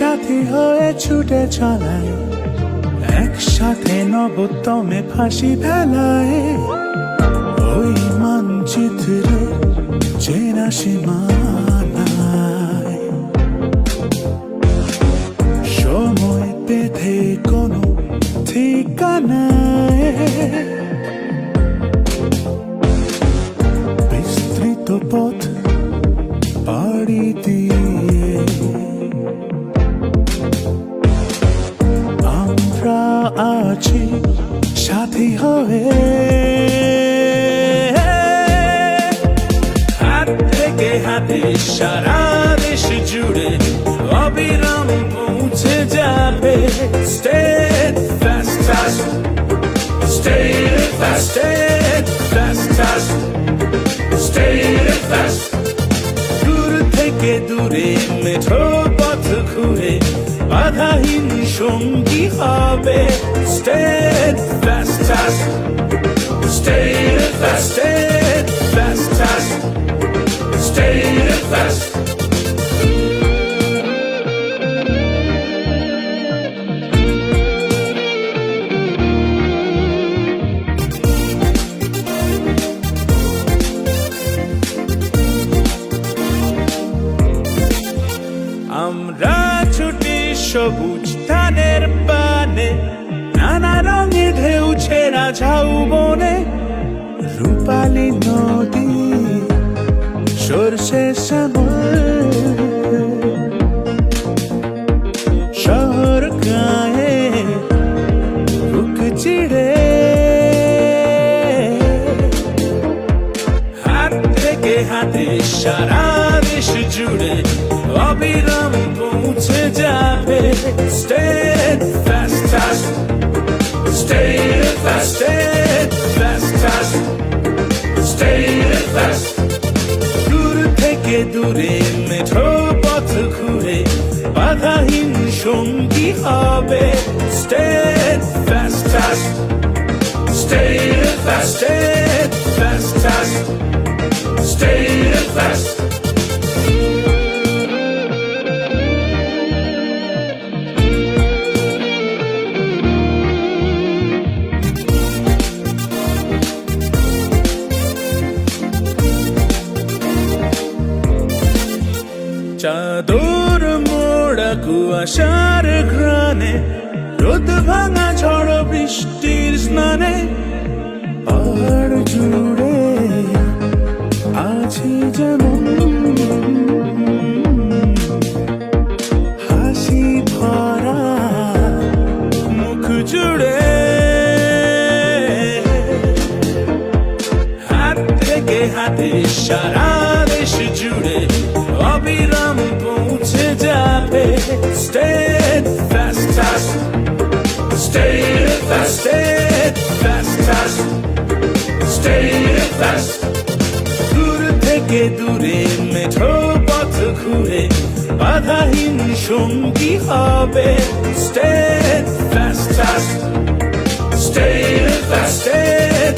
সাথী হয়ে ছুটে চলায় একসাথে নবতমে ফাঁসি ফেলায় ওই মানচিত্রে চেনা সীমানায়। সময় বিস্তৃত পথ পাড়ি দিয়ে সাথী হয়ে হাত থেকে হাতে সারা দেশ জুড়ে অবিরাম পৌঁছে যাবে। স্টেট স্টেট স্টেট দূর থেকে দূরে মেঠো পথ ঘুরে বাধাহীন সঙ্গী হবে। স্টেট আমরা ছুটি সবুজ ধানের পানে, নানা রঙে ঢেউ ছেঁড়া ঝাউ বনে, রূপালী নদী, সরষে শহর গায়ে বুক চিড়ে। হাত থেকে হাতে সারা দেশ জুড়ে অবিরাম পৌঁছে যাবে। State fast fast state fast state fast fast state fast দূর থেকে দূরে মেঠো পথ ঘুরে বাধাহীন সঙ্গী হবে। State fast fast state fast state fast চাদর মোড়া কুয়াশার ঘ্রাণে রোদ ভাঙা ঝড় বৃষ্টির স্নানে পাহাড় জুড়ে আছি যেমন অবিরাম পৌঁছে যাবে। ফাস্ট স্টেট ফাস্ট ফাস্ট দূর থেকে দূরে মেঠো পথ ঘুরে বাধাহীন সঙ্গী হবে। State fast fast state